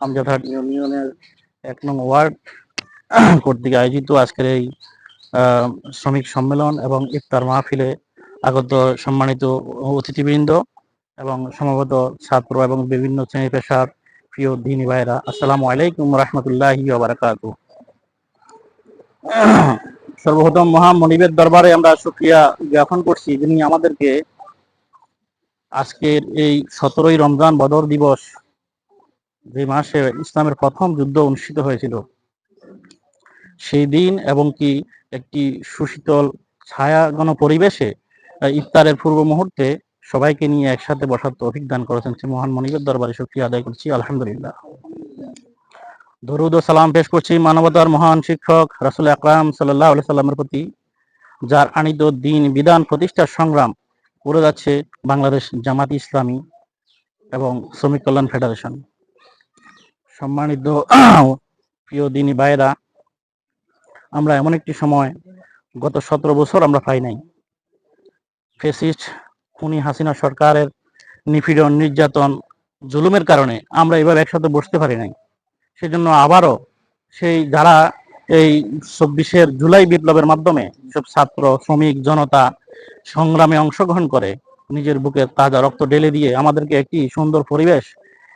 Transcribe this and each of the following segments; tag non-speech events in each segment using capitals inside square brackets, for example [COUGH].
আমজাদহাট ইউনিয়নের এক নং ওয়ার্ড কর্তৃক আয়োজিত আজকের এই শ্রমিক সম্মেলন এবং ইফতার মাহফিলে আগত সম্মানিত অতিথিবৃন্দ এবং সম্ভবত ছাত্র এবং বিভিন্ন শ্রেণি পেশার প্রিয় দিনী ভাইরা আসসালামু আলাইকুম রহমতুল্লাহি বারাকাতু সর্বপ্রথম মহা মনিবের দরবারে আমরা সুক্রিয়া জ্ঞাপন করছি যিনি আমাদেরকে আজকের এই সতেরোই রমজান বদর দিবস যে মাসে ইসলামের প্রথম যুদ্ধ অনুষ্ঠিত হয়েছিল, সেই দিন এবং কি একটি সুশীতল ছায়াগণ পরিবেশে ইফতারের পূর্ব মুহূর্তে সবাইকে নিয়ে একসাথে বসার তৌফিক দান করেছেন সে মহান মনিবের দরবারে শুকরিয়া আদায় করছি, আলহামদুলিল্লাহ। দরুদ ও সালাম পেশ করছি মানবতার মহান শিক্ষক রাসুল আকরাম সাল্লাহ সাল্লামের প্রতি, যার আনিত দিন বিধান প্রতিষ্ঠার সংগ্রাম করে যাচ্ছে বাংলাদেশ জামাত ইসলামী এবং শ্রমিক কল্যাণ ফেডারেশন। সম্মানিত প্রিয় দিনী ভাইরা আমরা এমন একটি সময় গত সতেরো বছর আমরা পাই নাই। ফেসিস্ট খুনি হাসিনা সরকারের নিপীড়ন, নির্যাতন, জুলুমের কারণে আমরা এবার একসাথে বসতে পারি নাই। সেজন্য আবারও সেই যারা এই চব্বিশের জুলাই বিপ্লবের মাধ্যমে সব ছাত্র, শ্রমিক, জনতা সংগ্রামে অংশগ্রহণ করে, নিজের বুকে তাজা রক্ত ঢেলে দিয়ে আমাদেরকে একটি সুন্দর পরিবেশ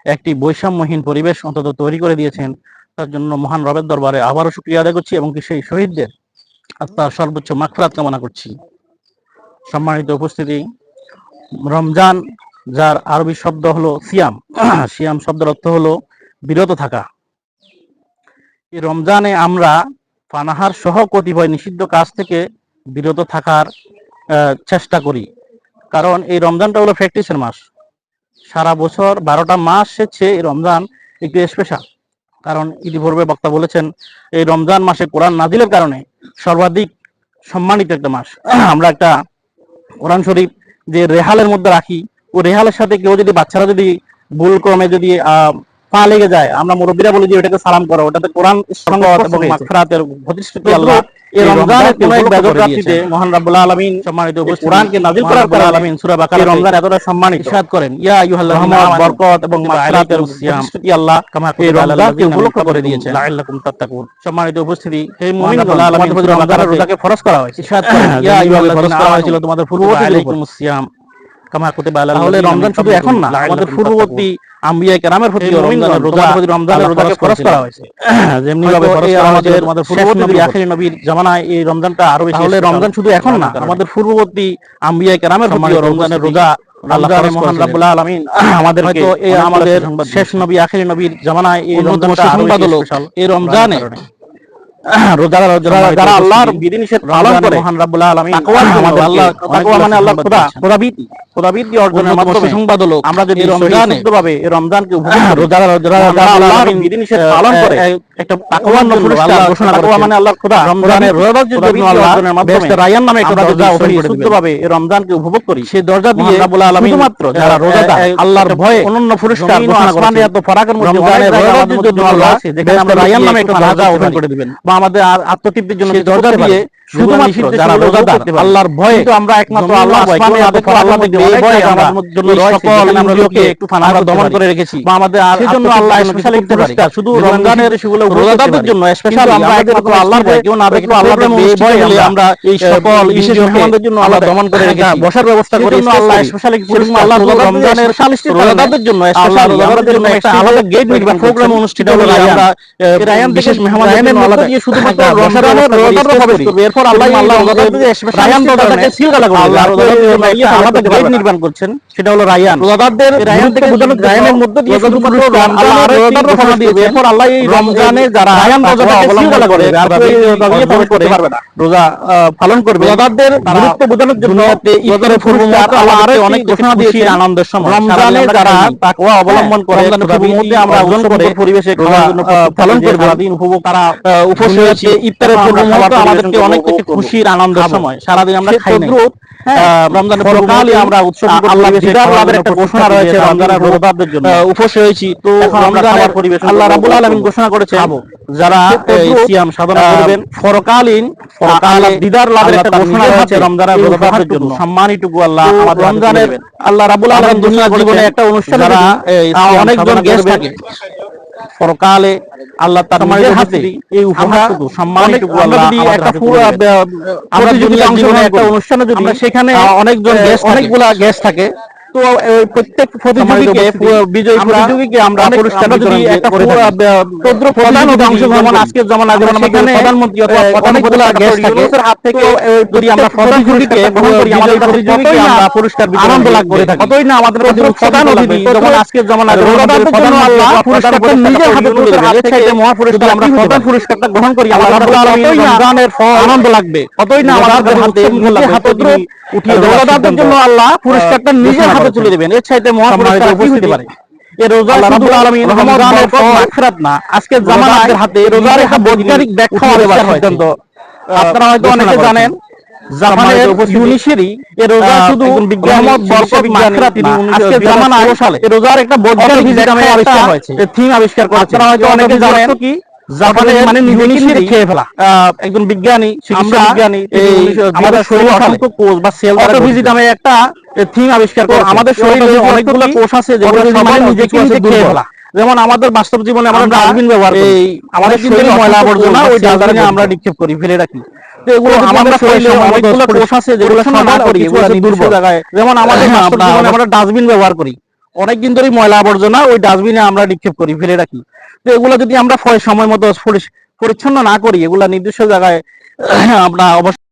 একটি বৈষম্যহীন পরিবেশ অন্তত তৈরি করে দিয়েছেন। তার জন্য মহান রবের দরবারে আবারও শুক্রিয়া আদায় করছি এবং সেই শহীদদের আত্মার সর্বোচ্চ মাগফিরাত কামনা করছি। সম্মানিত উপস্থিতি, রমজান, যার আরবি শব্দ হলো সিয়াম। [CLEARS THROAT] সিয়াম শব্দের অর্থ হলো বিরত থাকা। এই রমজানে আমরা পানাহার সহ কতিপয় নিষিদ্ধ কাজ থেকে বিরত থাকার চেষ্টা করি। কারণ এই রমজানটা হলো প্র্যাকটিসের মাস। সারা বছর বারোটা মাস এসেছে এই রমজান একটু স্পেশাল কারণ ইতিপূর্বে বক্তা বলেছেন, এই রমজান মাসে কোরআন নাজিলের কারণে সর্বাধিক সম্মানিত একটা মাস। আমরা একটা কোরআন শরীফ যে রেহালের মধ্যে রাখি ও রেহালের সাথে কেউ যদি বাচ্চারা যদি ভুল ক্রমে যদি পা লেগে যায়। আমরা মুরব্বীরা বলি যে ওটাকে সালাম করো ওটাতে কোরআন সঙ্গত এবং মাগফিরাতের প্রতিশ্রুতি আল্লাহ এই রমজানের কোন এক বেজর মহান রাব্বুল আলামিন সম্মানিত কোরআনকে নাযিল করার পরে আলামিন সূরা বাকারা রমজান এতটা সম্মানিত। ইরশাদ করেন ইয়া আইয়ুহাল্লাযিনা আমানু বরকত এবং মাগফিরাতের প্রতিশ্রুতি আল্লাহ এই রমজানকে উপলক্ষ করে দিয়েছেন। লাআল্লাকুম তাত্তাকুন। সম্মানিত উপস্থিতি হে মুমিন আলামিন রমজানের রোজাকে ফরজ করা হয়েছে। ইরশাদ করেন ইয়া আইয়ুহাল্লাযিনা করা হয়েছিল তোমাদের পূর্ববর্তী আলাইকুমুস সিয়াম কামা কুতিবা আলাল তাহলে রমজান শুধু এখন না আমাদের পূর্ববর্তী আম্বিয়া কেরামের প্রতি রমজানের রোজা প্রতি রমজানের রোজাকে ফরজ করা হয়েছে। [COUGHS] যেমনি ভাবে ফরজ করা হয়েছে পূর্ববর্তী নবী আখিরি নবীর জামানায় এই রমজানটা আরও বেশি তাহলে রমজান শুধু এখন না আমাদের পূর্ববর্তী আম্বিয়া কেরামের প্রতি রমজানের রোজা আল্লাহ মহান রাব্বুল আলামিন। [COUGHS] আমাদেরকে আমাদের শেষ নবী আখিরি নবীর জামানায় এই রমজান এই রমজানে রোজারা যারা যারা আল্লাহর বিধিনিষেধ পালন করে। মহান রাব্বুল আলামিন আমাদের আল্লাহ তাকওয়া মানে আল্লাহ খোদা। খোদাবিদ খোদাবিদ অর্জনের মাধ্যমে সংবাদ হলো আমরা যদি রমজানে ভাবে এই রমজানকে রোজারা যারা যারা আল্লাহর বিধিনিষেধ পালন করে। একটা তাকওয়ার পুরস্কার ঘোষণা করে মানে আল্লাহ খোদা। রমজানের রোজার জন্য আল্লাহ বেহেশতের রায়ান নামে একটা দরজা ওপেন করে শুদ্ধভাবে এই রমজানকে উপভোগ করি সেই দরজা দিয়ে রাব্বুল আলামিন শুধুমাত্র যারা রোজাদার আল্লাহর ভয়ে অনন্য পুরস্কার ঘোষণা করে এত ফারাকের মধ্যে রমজানের রোজার জন্য আল্লাহ যেখানে আমরা রায়ান নামে একটা দরজা ওপেন করে দিবেন আমাদের আত্মতৃপ্তির জন্য দরজা দিয়ে শুধুমাত্র যারা রোজাদার আল্লাহর ভয়ে কিন্তু আমরা একমাত্র আল্লাহ আসমানে আদেশ আল্লাহ থেকে এই ভয়ে আমাদের জন্য রয়েছে সকল ইন্দ্রিয়কে একটু ফানা দমন করে রেখেছি। বা আমাদের সেজন্য আল্লাহ স্পেশাল একটা পুরস্কার শুধু রমজানের সেগুলো রোজাদারদের জন্য স্পেশাল আমরা একমাত্র আল্লাহর ভয়ে কেউ না দেখলে আল্লাহর এই ভয়ে আমরা এই সকল বিশেষ মেহমানদের জন্য আল্লাহ দমন করে রেখেছি। বসার ব্যবস্থা করে আল্লাহ স্পেশাল একটা পুরস্কার আল্লাহ রমজানের রোজাদারদের জন্য স্পেশাল রোজাদারদের জন্য একটা আলাদা গেট নির্মাণ প্রোগ্রাম অনুষ্ঠিত হলো আমরা রায়ান বিশেষ আলাদা শুধুমাত্র রমজানের রোজাদাররা প্রবেশ করবে এরপর আল্লাহ আল্লাহ রায়ান রোজাদারকে সিল কাটা আল্লাহ রোজাদারদের জন্য একটা আলাদা গেট নির্মাণ করছেন। সেটা হলো রায়ান। রোজাদারদের রায়ান থেকে বোঝানো রায়ানের মধ্যে দিয়ে শুধুমাত্র আল্লাহ রোজাদাররা প্রবেশ করবে এরপর আল্লাহ এই রমজানে যারা রায়ান রোজাদারকে সিল করে আর করতে পারবে না। রোজা পালন করবে। রোজাদারদের গুরুত্ব বোঝানোর জন্য ইফতারের পূর্ব আল্লাহ আরও অনেক ঘোষণা দিয়েছে। আনন্দের সময় রমজানে যারা তাকওয়া অবলম্বন করে রমজানের পূর্ব আমরা ওজন করে পরিবেশে পালন করব। সারাদিন উপভোগ তারা উপোস ইফতারের পূর্ব আমাদেরকে অনেক খুশির আনন্দের সময়। সারাদিন আমরা খাই রমজানের আমরা উৎসব আল্লাহ দিদার লাভের একটা ঘোষণা রয়েছে রমজানের রোজাদারদের জন্য। উপোস হয়েছি তো রমজানের পরিবেশ আল্লাহ রাব্বুল আলামিন ঘোষণা করেছে যারা সিয়াম সাধনা করবেন পরকালীন আল্লাহ দিদার লাভের একটা ঘোষণা রয়েছে রমজানের রোজাদারদের জন্য সম্মানিটুকু আল্লাহ আমাদের রমজানের আল্লাহ রাব্বুল আলামিন দুনিয়া জীবনে একটা অনুষ্ঠান যারা অনেকজন গেস্ট থাকে পরকালে আল্লাহ তার নিজের হাতে এই উপহারটুকু সম্মানটুকু আল্লাহ আমাদের হাতে আমরা একটা অনুষ্ঠানে যদি আমরা সেখানে অনেকজন গেস্ট অনেকগুলা গেস্ট থাকে। তো প্রত্যেক প্রতিযোগীকে বিজয়ী প্রতিযোগীকে আমরা পুরস্কার বিতরণ একটা ক্ষুদ্র প্রধান যেমন আজকে যেমন সেখানে প্রধানমন্ত্রী অথবা অনেকগুলা গেস্ট থাকে হাত থেকে যদি আমরা প্রতিযোগীকে গ্রহণ করি আমাদের প্রতিযোগীকে আমরা পুরস্কার আনন্দ লাভ করে থাকি। কতই না আমাদের প্রধান অতিথি যেমন আজকে যেমন প্রধান আল্লাহ পুরস্কারটা নিজের হাতে তুলে দেবে চাইতে মহা পুরস্কার আমরা প্রধান পুরস্কারটা গ্রহণ করি আল্লাহ রাব্বুল আলামিন রমজানের ফল আনন্দ লাগবে কতই না আমাদের হাতে হাতে উঠিয়ে রোজাদারদের জন্য আল্লাহ পুরস্কারটা নিজের হাতে তুলে দেবেন। এর চাইতে মহা পুরস্কার কি হতে পারে। এই রোজা শুধু আলামিন রমজানের ফল মাগফিরাত না আজকে জামানাতের হাতে রোজার একটা বৈজ্ঞানিক ব্যাখ্যা দেওয়ার সিদ্ধান্ত আপনারা হয়তো অনেকে জানেন জাপানের ইউনিশেরি এই রোজা শুধু মোহাম্মদ বরকত মাগফিরাত না। আজকে জামানায় সালে এই রোজার একটা বৈজ্ঞানিক ব্যাখ্যা আবিষ্কার হয়েছে। থিম আবিষ্কার করেছে আপনারা হয়তো অনেকে জানেন কি? জাপানের মানে নিজে খেয়ে ফেলা। একজন বিজ্ঞানী চিকিৎসা বিজ্ঞানী আমাদের শরীরে অসংখ্য কোষ বা সেল অটোফিজি নামে একটা থিম আবিষ্কার করে আমাদের শরীরে অনেকগুলো কোষ আছে যেগুলো সবাই নিজেকে নিজে খেয়ে ফেলা। যেমন আমাদের বাস্তব জীবনে আমরা ডাস্টবিন ব্যবহার করি। আমাদের শরীরে ময়লা আবর্জনা ওই ডাস্টবিনে আমরা নিক্ষেপ করি ফেলে রাখি। এগুলো আমাদের শরীরে অনেকগুলো কোষ আছে যেগুলো সমাধান করি এগুলো দুর্বল। জায়গায়। যেমন আমাদের বাস্তব জীবনে আমরা ডাস্টবিন ব্যবহার করি। অনেকদিন ধরে ময়লা আবর্জনা, ওই ডাস্টবিনে আমরা নিক্ষেপ করি, ফেলে রাখি। তো এগুলো যদি আমরা সময় মতো পরিচ্ছন্ন না করি, এগুলা নির্দিষ্ট জায়গায় আমরা অবশ্যই